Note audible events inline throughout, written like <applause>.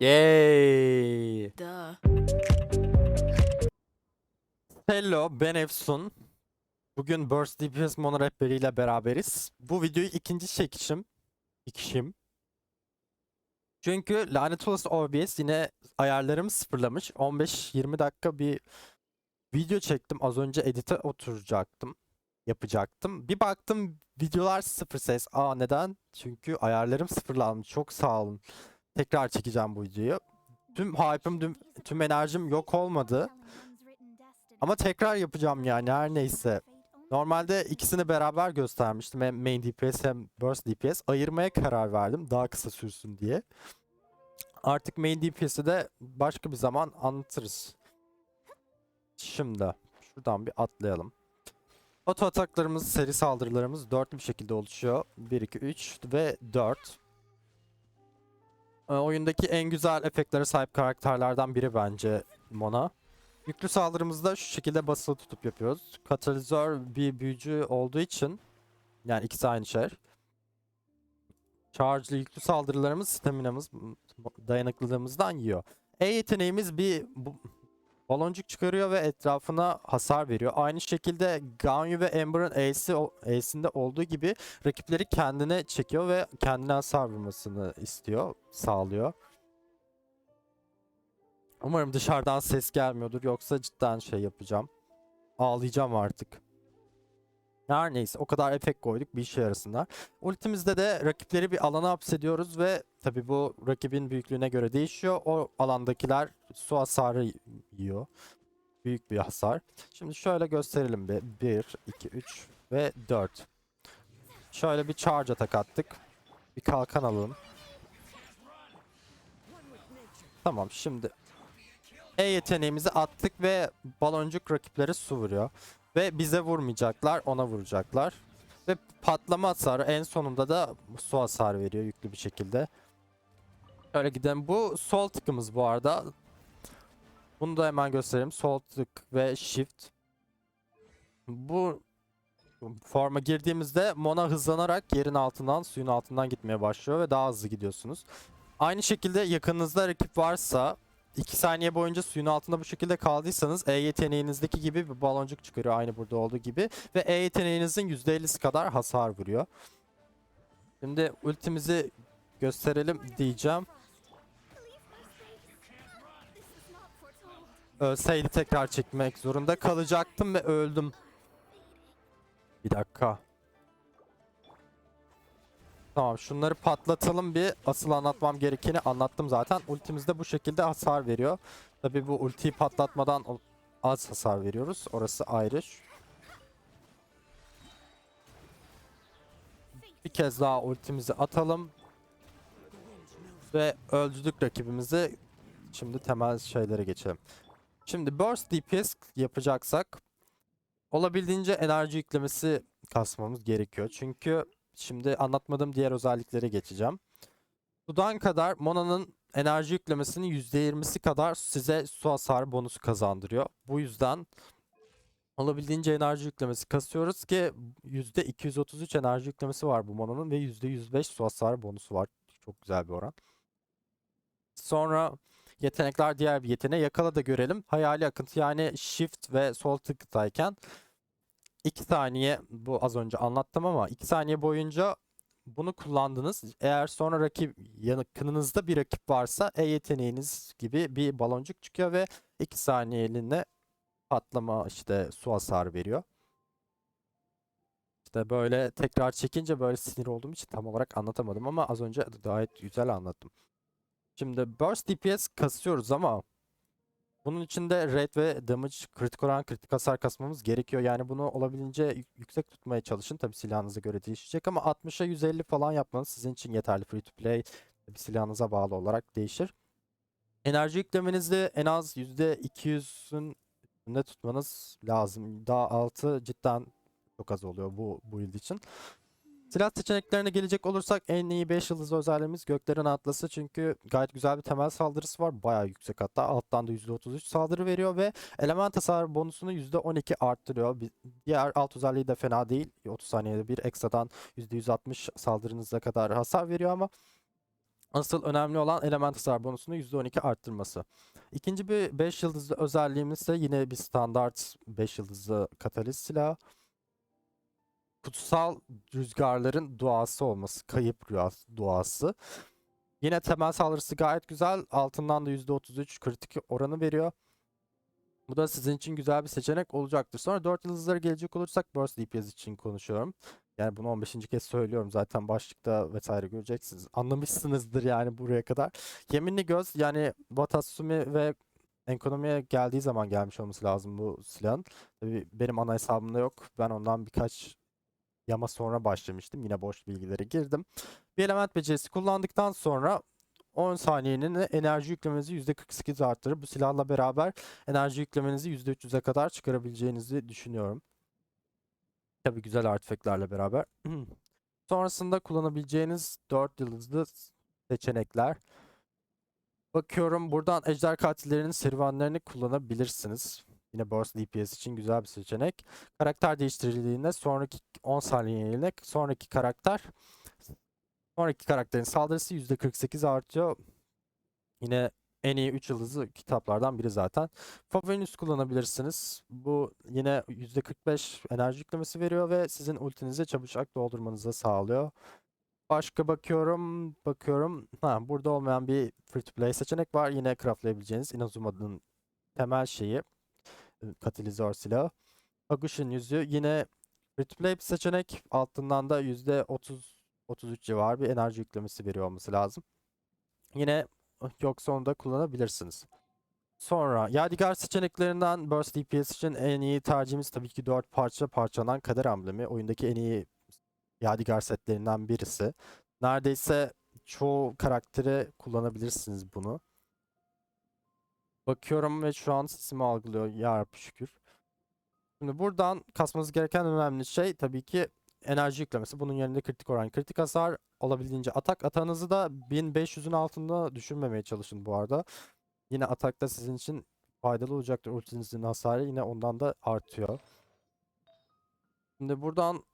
Yay! Duh. Hello, ben Efsun. Bugün Burst DPS Mono rehberiyle beraberiz. Bu videoyu ikinci çekişim. İkişim. Çünkü lanet olası OBS yine ayarlarımı sıfırlamış. 15-20 dakika bir video çektim. Az önce edite oturacaktım. Yapacaktım. Bir baktım videolar sıfır ses. Aa neden? Çünkü ayarlarım sıfırlanmış. Çok sağ olun. Tekrar çekeceğim bu videoyu. Tüm hype'ım, tüm, tüm enerjim yok olmadı. Ama tekrar yapacağım yani her neyse. Normalde ikisini beraber göstermiştim. Hem main DPS hem burst DPS. Ayırmaya karar verdim daha kısa sürsün diye. Artık main DPS'i de başka bir zaman anlatırız. Şimdi şuradan bir atlayalım. Oto ataklarımız, seri saldırılarımız dörtlü bir şekilde oluşuyor. 1, 2, 3 ve 4. Ee, Oyundaki en güzel efektlere sahip karakterlerden biri bence Mona. Yüklü saldırımızda şu şekilde basılı tutup yapıyoruz. Katalizör bir büyücü olduğu için yani ikisi aynı şey. Charge'lı yüklü saldırılarımız staminamız dayanıklılığımızdan yiyor. E yeteneğimiz bir bu- baloncuk çıkarıyor ve etrafına hasar veriyor. Aynı şekilde Ganyu ve Ember'ın Ace'inde olduğu gibi rakipleri kendine çekiyor ve kendine hasar vurmasını istiyor, sağlıyor. Umarım dışarıdan ses gelmiyordur yoksa cidden şey yapacağım. Ağlayacağım artık. Her neyse o kadar efekt koyduk bir işe yarasınlar. Ultimizde de rakipleri bir alana hapsediyoruz ve tabi bu rakibin büyüklüğüne göre değişiyor. O alandakiler su hasarı yiyor. Büyük bir hasar. Şimdi şöyle gösterelim bir. 1, 2, 3 ve 4. Şöyle bir charge atak attık. Bir kalkan alalım. Tamam şimdi e yeteneğimizi attık ve baloncuk rakiplere su vuruyor. Ve bize vurmayacaklar, ona vuracaklar. Ve patlama hasarı en sonunda da su hasarı veriyor yüklü bir şekilde. Şöyle gidelim. Bu sol tıkımız bu arada. Bunu da hemen göstereyim. Sol tık ve shift. Bu forma girdiğimizde Mona hızlanarak yerin altından, suyun altından gitmeye başlıyor ve daha hızlı gidiyorsunuz. Aynı şekilde yakınınızda rakip varsa 2 saniye boyunca suyun altında bu şekilde kaldıysanız E yeteneğinizdeki gibi bir baloncuk çıkarıyor aynı burada olduğu gibi ve E yeteneğinizin %50'si kadar hasar vuruyor. Şimdi ultimizi gösterelim diyeceğim. Ölseydi tekrar çekmek zorunda kalacaktım ve öldüm. Bir dakika. Tamam şunları patlatalım bir. Asıl anlatmam gerekeni anlattım zaten. Ultimizde bu şekilde hasar veriyor. Tabi bu ultiyi patlatmadan az hasar veriyoruz. Orası ayrı. Bir kez daha ultimizi atalım. Ve öldürdük rakibimizi. Şimdi temel şeylere geçelim. Şimdi burst DPS yapacaksak olabildiğince enerji yüklemesi kasmamız gerekiyor. Çünkü Şimdi anlatmadığım diğer özelliklere geçeceğim. Sudan kadar Mona'nın enerji yüklemesinin %20'si kadar size su hasarı bonusu kazandırıyor. Bu yüzden olabildiğince enerji yüklemesi kasıyoruz ki %233 enerji yüklemesi var bu Mona'nın ve %105 su hasarı bonusu var. Çok güzel bir oran. Sonra yetenekler diğer bir yeteneği yakala da görelim. Hayali akıntı yani shift ve sol tıktayken 2 saniye bu az önce anlattım ama 2 saniye boyunca bunu kullandınız. Eğer sonra rakip yakınınızda bir rakip varsa E yeteneğiniz gibi bir baloncuk çıkıyor ve 2 saniyeliğine patlama işte su hasarı veriyor. İşte böyle tekrar çekince böyle sinir olduğum için tam olarak anlatamadım ama az önce gayet güzel anlattım. Şimdi burst DPS kasıyoruz ama bunun için de rate ve damage kritik oran kritik hasar kasmamız gerekiyor. Yani bunu olabildiğince yük- yüksek tutmaya çalışın. Tabi silahınıza göre değişecek ama 60'a 150 falan yapmanız sizin için yeterli. Free to play tabi silahınıza bağlı olarak değişir. Enerji yüklemenizi en az %200'ün üstünde tutmanız lazım. Daha altı cidden çok az oluyor bu build için. Silah seçeneklerine gelecek olursak en iyi 5 yıldız özelliğimiz Göklerin Atlası çünkü gayet güzel bir temel saldırısı var. Bayağı yüksek hatta alttan da %33 saldırı veriyor ve element hasar bonusunu %12 arttırıyor. Diğer alt özelliği de fena değil. 30 saniyede bir ekstradan %160 saldırınıza kadar hasar veriyor ama Asıl önemli olan element hasar bonusunu %12 arttırması. İkinci bir 5 yıldızlı özelliğimiz ise yine bir standart 5 yıldızlı katalist silah. Kutsal rüzgarların duası olması, kayıp rüyası, duası. Yine temel saldırısı gayet güzel. Altından da %33 kritik oranı veriyor. Bu da sizin için güzel bir seçenek olacaktır. Sonra 4 yıldızlara gelecek olursak Burst DPS için konuşuyorum. Yani bunu 15. kez söylüyorum zaten başlıkta vesaire göreceksiniz. Anlamışsınızdır yani buraya kadar. Yeminli göz yani Watatsumi ve ekonomiye geldiği zaman gelmiş olması lazım bu silahın. Tabii benim ana hesabımda yok. Ben ondan birkaç yama sonra başlamıştım. Yine boş bilgilere girdim. Bir element becerisi kullandıktan sonra 10 saniyenin enerji yüklemenizi %48 arttırır. Bu silahla beraber enerji yüklemenizi %300'e kadar çıkarabileceğinizi düşünüyorum. Tabii güzel artifeklerle beraber. <clears throat> Sonrasında kullanabileceğiniz 4 yıldızlı seçenekler. Bakıyorum buradan ejder katillerinin serüvenlerini kullanabilirsiniz. Yine Burst DPS için güzel bir seçenek. Karakter değiştirildiğinde sonraki 10 saniyeliğine sonraki karakter sonraki karakterin saldırısı %48 artıyor. Yine en iyi 3 yıldızlı kitaplardan biri zaten. Favenus kullanabilirsiniz. Bu yine %45 enerji yüklemesi veriyor ve sizin ultinizi çabucak doldurmanızı sağlıyor. Başka bakıyorum, bakıyorum. Ha, burada olmayan bir free to play seçenek var. Yine craftlayabileceğiniz Inazuma'nın temel şeyi. Katalizör silahı. Agushin yüzüğü yine free to play bir seçenek. Altından da %30 33 civarı bir enerji yüklemesi veriyor olması lazım. Yine yoksa onu da kullanabilirsiniz. Sonra Yadigar seçeneklerinden Burst DPS için en iyi tercihimiz tabii ki 4 parça parçalanan kader amblemi. Oyundaki en iyi Yadigar setlerinden birisi. Neredeyse çoğu karaktere kullanabilirsiniz bunu. Bakıyorum ve şu an sesimi algılıyor. Yarabbi şükür. Şimdi buradan kasmanız gereken önemli şey tabii ki enerji yüklemesi. Bunun yerine kritik oran, kritik hasar olabildiğince atak atağınızı da 1500'ün altında düşürmemeye çalışın bu arada. Yine atakta sizin için faydalı olacaktır. Ultinizin hasarı yine ondan da artıyor. Şimdi buradan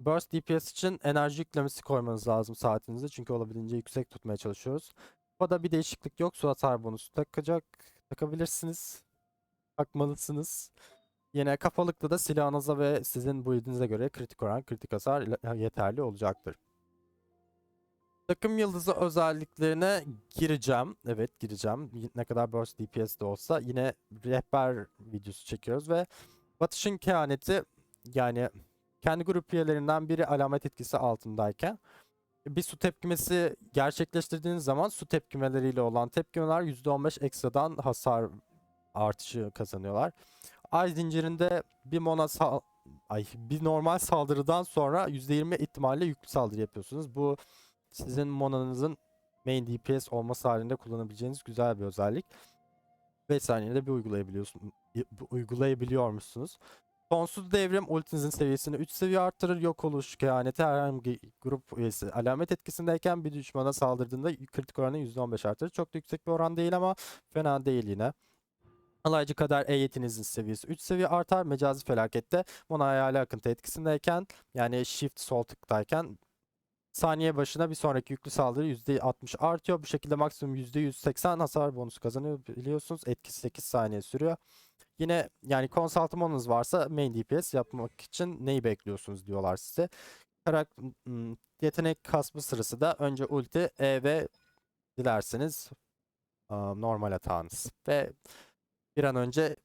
Burst DPS için enerji yüklemesi koymanız lazım saatinize. Çünkü olabildiğince yüksek tutmaya çalışıyoruz. Kupada bir değişiklik yok. Su hasar bonusu takacak. Takabilirsiniz. Takmalısınız. Yine kafalıkta da silahınıza ve sizin build'inize göre kritik oran, kritik hasar yeterli olacaktır. Takım yıldızı özelliklerine gireceğim. Evet gireceğim. Ne kadar burst DPS de olsa yine rehber videosu çekiyoruz ve Batış'ın kehaneti yani kendi grup üyelerinden biri alamet etkisi altındayken bir su tepkimesi gerçekleştirdiğiniz zaman su tepkimeleriyle olan tepkimeler %15 ekstradan hasar artışı kazanıyorlar. Ay zincirinde bir mona sal- ay bir normal saldırıdan sonra %20 ihtimalle yüklü saldırı yapıyorsunuz. Bu sizin monanızın main DPS olması halinde kullanabileceğiniz güzel bir özellik. 5 saniyede bir uygulayabiliyorsun uygulayabiliyormuşsunuz. Sonsuz devrim ultinizin seviyesini 3 seviye arttırır. Yok oluş, kehaneti herhangi grup üyesi alamet etkisindeyken bir düşmana saldırdığında kritik oranı %15 artırır. Çok da yüksek bir oran değil ama fena değil yine. Alaycı kadar E yetinizin seviyesi 3 seviye artar. Mecazi felakette Mona hayali akıntı etkisindeyken yani shift sol tıktayken saniye başına bir sonraki yüklü saldırı %60 artıyor. Bu şekilde maksimum %180 hasar bonusu kazanıyor biliyorsunuz. Etkisi 8 saniye sürüyor. Yine yani konsaltmanınız varsa main DPS yapmak için neyi bekliyorsunuz diyorlar size. Karak yetenek kasma sırası da önce ulti E ve dilerseniz normal atağınız. Ve bir an önce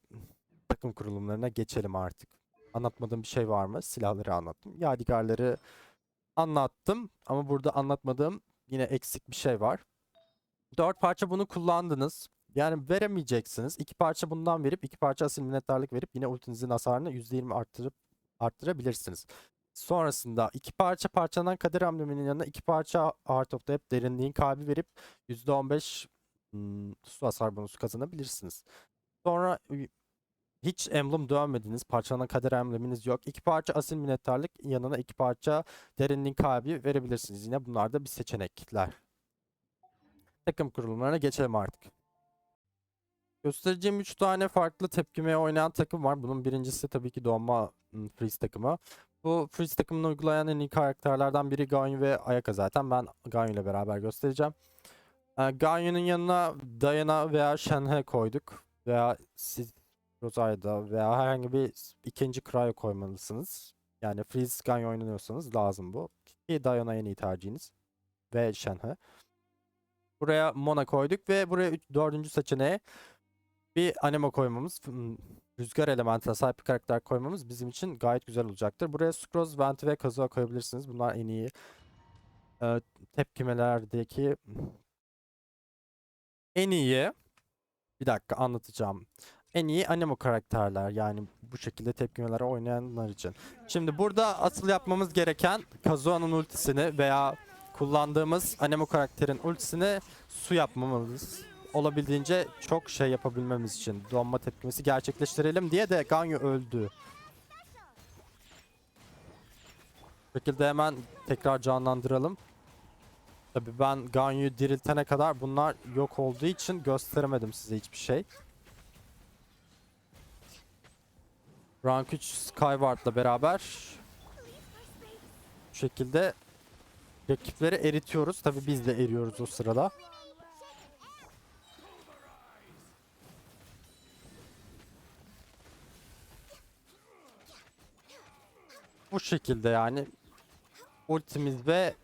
takım kurulumlarına geçelim artık. Anlatmadığım bir şey var mı? Silahları anlattım. Yadigarları anlattım ama burada anlatmadığım yine eksik bir şey var. Dört parça bunu kullandınız. Yani veremeyeceksiniz. İki parça bundan verip iki parça asil minnettarlık verip yine ultinizin hasarını %20 arttırıp arttırabilirsiniz. Sonrasında iki parça parçalanan kader ambleminin yanına iki parça Art of Death derinliğin kalbi verip %15 hmm, su hasar bonusu kazanabilirsiniz. Sonra hiç emblem dönmediniz. Parçalanan kader embleminiz yok. İki parça asil minnettarlık yanına iki parça derinliğin kalbi verebilirsiniz. Yine bunlar da bir seçenekler. Takım kurulumlarına geçelim artık. Göstereceğim 3 tane farklı tepkimeye oynayan takım var. Bunun birincisi tabii ki Donma ım, Freeze takımı. Bu Freeze takımını uygulayan en iyi karakterlerden biri Ganyu ve Ayaka zaten. Ben Ganyu ile beraber göstereceğim. Ee, Ganyu'nun yanına Diana veya Shenhe koyduk. Veya siz Rosai'da veya herhangi bir ikinci Cryo koymalısınız. Yani Freeze Ganyu oynanıyorsanız lazım bu. Ki Diana en iyi tercihiniz. Ve Shenhe. Buraya Mona koyduk ve buraya dördüncü seçeneğe bir anemo koymamız, rüzgar elementine sahip bir karakter koymamız bizim için gayet güzel olacaktır. Buraya Scrolls, Venti ve Kazuha koyabilirsiniz. Bunlar en iyi e, tepkimelerdeki en iyi bir dakika anlatacağım. En iyi anemo karakterler yani bu şekilde tepkimelere oynayanlar için. Şimdi burada asıl yapmamız gereken Kazuha'nın ultisini veya kullandığımız anemo karakterin ultisini su yapmamamız olabildiğince çok şey yapabilmemiz için donma tepkimesi gerçekleştirelim diye de Ganyu öldü. Bu şekilde hemen tekrar canlandıralım. Tabii ben Ganyu'yu diriltene kadar bunlar yok olduğu için gösteremedim size hiçbir şey. Rank 3 Skyward'la beraber bu şekilde rakipleri eritiyoruz. Tabii biz de eriyoruz o sırada. Bu şekilde yani ultimiz ve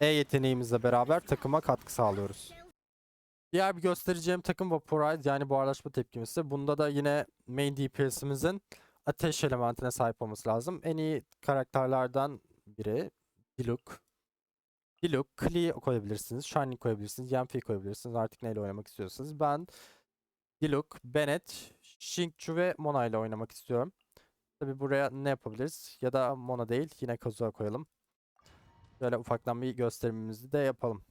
E yeteneğimizle beraber takıma katkı sağlıyoruz. Diğer bir göstereceğim takım Vaporize yani buharlaşma tepkimesi. Bunda da yine main DPS'imizin ateş elementine sahip olması lazım. En iyi karakterlerden biri Diluc. Diluc, Klee koyabilirsiniz, Shiny koyabilirsiniz, Yanfei koyabilirsiniz. Artık neyle oynamak istiyorsanız. Ben Diluc, Bennett, Xingqiu ve Mona ile oynamak istiyorum. Tabi buraya ne yapabiliriz? Ya da Mona değil, yine Kazuha koyalım. Böyle ufaktan bir gösterimimizi de yapalım.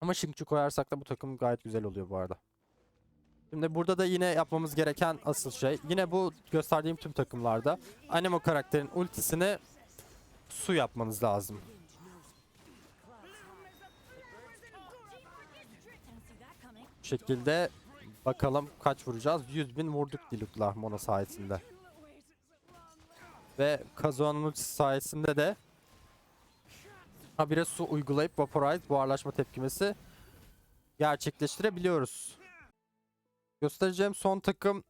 Ama Xingqiu koyarsak da bu takım gayet güzel oluyor bu arada. Şimdi burada da yine yapmamız gereken asıl şey, yine bu gösterdiğim tüm takımlarda Anemo karakterin ultisini su yapmanız lazım. Bu şekilde bakalım kaç vuracağız. 100 bin vurduk Diluc'la Mona sayesinde. Ve ultisi sayesinde de habire su uygulayıp Vaporize buharlaşma tepkimesi gerçekleştirebiliyoruz. Göstereceğim son takım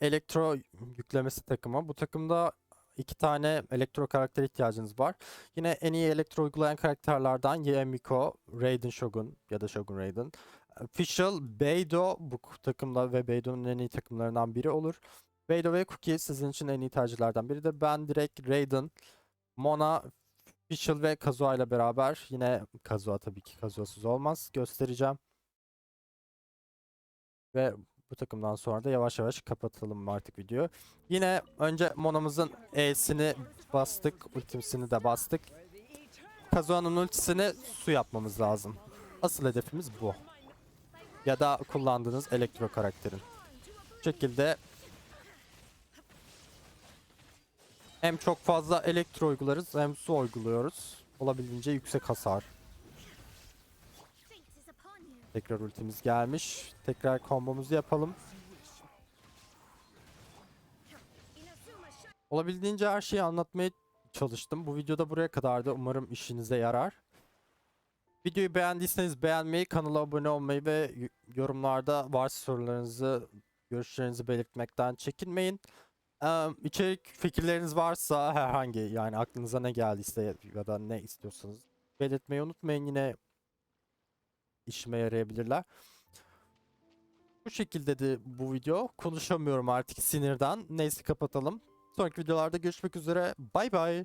elektro yüklemesi takımı. Bu takımda iki tane elektro karakter ihtiyacınız var. Yine en iyi elektro uygulayan karakterlerden Yemiko, Raiden Shogun ya da Shogun Raiden. Official, Beidou bu takımda ve Beidou'nun en iyi takımlarından biri olur. Beidou ve Cookie sizin için en iyi tercihlerden biri de ben direkt Raiden, Mona, Official ve Kazuha ile beraber yine Kazuha tabii ki Kazuha'sız olmaz göstereceğim. Ve bu takımdan sonra da yavaş yavaş kapatalım artık video. Yine önce Mona'mızın E'sini bastık, ultisini de bastık. Kazuha'nın ultisini su yapmamız lazım. Asıl hedefimiz bu. Ya da kullandığınız elektro karakterin. Bu şekilde hem çok fazla elektro uygularız hem su uyguluyoruz. Olabildiğince yüksek hasar. Tekrar ultimiz gelmiş. Tekrar kombomuzu yapalım. Olabildiğince her şeyi anlatmaya çalıştım. Bu videoda buraya kadardı. Umarım işinize yarar. Videoyu beğendiyseniz beğenmeyi, kanala abone olmayı ve yorumlarda varsa sorularınızı, görüşlerinizi belirtmekten çekinmeyin. Eee, içerik fikirleriniz varsa herhangi yani aklınıza ne geldiyse ya da ne istiyorsanız belirtmeyi unutmayın. Yine işime yarayabilirler. Bu şekilde de bu video. Konuşamıyorum artık sinirden. Neyse kapatalım. Sonraki videolarda görüşmek üzere. Bay bay.